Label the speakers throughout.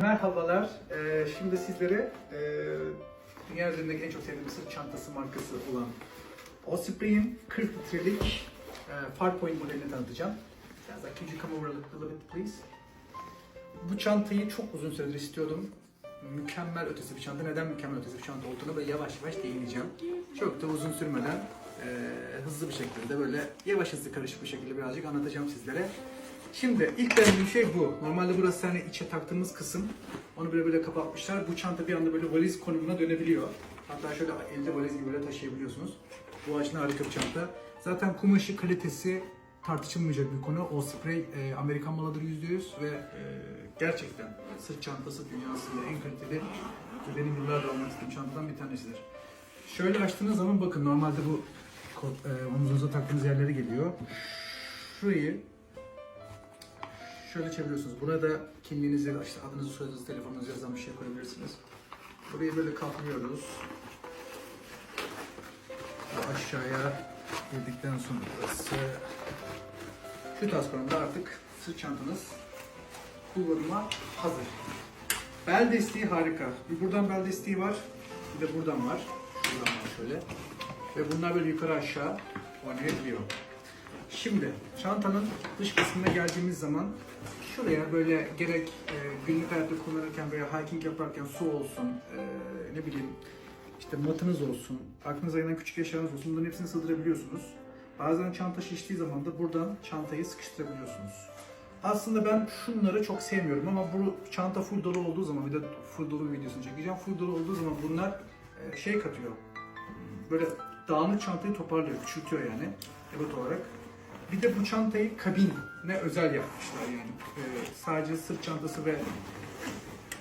Speaker 1: Merhabalar. Ee, şimdi sizlere e, dünya üzerindeki en çok sevdiğim sırt çantası markası olan Osprey'in 40 litrelik e, Farpoint modelini tanıtacağım. Biraz daha, you come over a little bit please? Bu çantayı çok uzun süredir istiyordum. Mükemmel ötesi bir çanta. Neden mükemmel ötesi bir çanta olduğunu böyle yavaş yavaş değineceğim. Çok da uzun sürmeden e, hızlı bir şekilde böyle yavaş hızlı karışık bir şekilde birazcık anlatacağım sizlere. Şimdi ilk denediğim şey bu. Normalde burası hani içe taktığımız kısım. Onu böyle böyle kapatmışlar. Bu çanta bir anda böyle valiz konumuna dönebiliyor. Hatta şöyle elde valiz gibi böyle taşıyabiliyorsunuz. Bu açıdan harika bir çanta. Zaten kumaşı kalitesi tartışılmayacak bir konu. O sprey e, Amerikan malıdır %100 ve e, gerçekten sırt çantası dünyasında en kaliteli benim yıllardır almak istediğim çantadan bir tanesidir. Şöyle açtığınız zaman bakın normalde bu e, omuzunuza taktığınız yerlere geliyor. Şurayı şöyle çeviriyorsunuz. Burada kimliğinizi, işte adınızı, soyadınızı, telefonunuzu yazan bir şey koyabilirsiniz. Burayı böyle kaplıyoruz. Aşağıya girdikten sonra burası şu tarz konumda artık sırt çantanız kullanıma hazır. Bel desteği harika. Bir buradan bel desteği var, bir de buradan var. Şuradan var şöyle. Ve bunlar böyle yukarı aşağı oynayabiliyor. Şimdi çantanın dış kısmına geldiğimiz zaman şuraya böyle gerek e, günlük hayatta kullanırken veya hiking yaparken su olsun, e, ne bileyim işte matınız olsun, aklınıza gelen küçük eşyalarınız olsun bunların hepsini sığdırabiliyorsunuz. Bazen çanta şiştiği zaman da buradan çantayı sıkıştırabiliyorsunuz. Aslında ben şunları çok sevmiyorum ama bu çanta full dolu olduğu zaman bir de full dolu videosunu çekeceğim. Full dolu olduğu zaman bunlar e, şey katıyor. Böyle dağınık çantayı toparlıyor, küçültüyor yani ebat olarak. Bir de bu çantayı kabine özel yapmışlar yani. Ee, sadece sırt çantası ve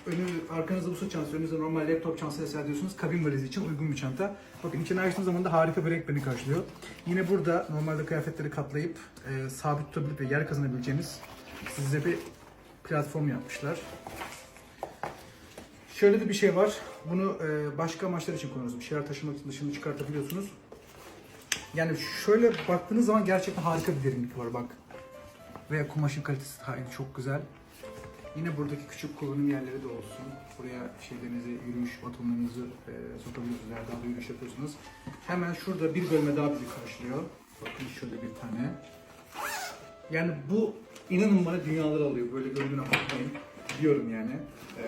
Speaker 1: önü arkanızda bu sırt çantası, önünüzde normal laptop çantası hissediyorsunuz. Kabin valizi için uygun bir çanta. Bakın içine açtığınız zaman da harika bir renk beni karşılıyor. Yine burada normalde kıyafetleri katlayıp e, sabit tutabilip ve yer kazanabileceğiniz size bir platform yapmışlar. Şöyle de bir şey var. Bunu e, başka amaçlar için kullanıyorsunuz. Bir şeyler taşımak için dışını çıkartabiliyorsunuz. Yani şöyle baktığınız zaman gerçekten harika bir derinlik var bak. Ve kumaşın kalitesi aynı çok güzel. Yine buradaki küçük kullanım yerleri de olsun. Buraya şeylerinizi, yürüyüş batonlarınızı e, sokabiliyorsunuz. Eğer daha da yürüyüş yapıyorsunuz. Hemen şurada bir bölme daha bizi karşılıyor. Bakın şöyle bir tane. Yani bu inanın bana dünyaları alıyor. Böyle gördüğüne bakmayın. Diyorum yani. Ee,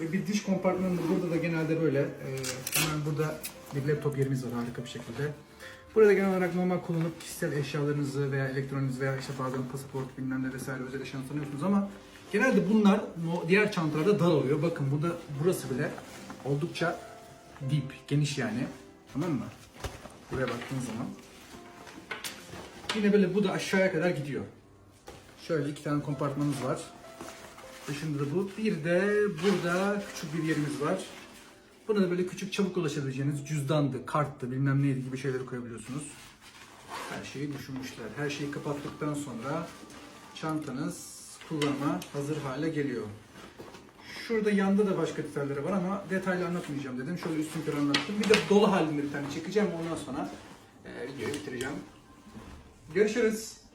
Speaker 1: ve bir diş kompartmanı burada da genelde böyle. Ee, hemen burada bir laptop yerimiz var harika bir şekilde. Burada genel olarak normal kullanıp kişisel eşyalarınızı veya elektroninizi veya işte bazen pasaport bilmem ne vesaire özel eşya sanıyorsunuz ama genelde bunlar diğer çantalarda dar oluyor. Bakın burada burası bile oldukça deep, geniş yani. Tamam mı? Buraya baktığınız zaman. Yine böyle bu da aşağıya kadar gidiyor. Şöyle iki tane kompartmanımız var. Dışında da bu. Bir de burada küçük bir yerimiz var. Buna da böyle küçük çabuk ulaşabileceğiniz cüzdandı, karttı, bilmem neydi gibi şeyleri koyabiliyorsunuz. Her şeyi düşünmüşler. Her şeyi kapattıktan sonra çantanız kullanıma hazır hale geliyor. Şurada yanda da başka detayları var ama detaylı anlatmayacağım dedim. Şöyle üstün körü anlattım. Bir de dolu halinde bir tane çekeceğim. Ondan sonra videoyu bitireceğim. Görüşürüz.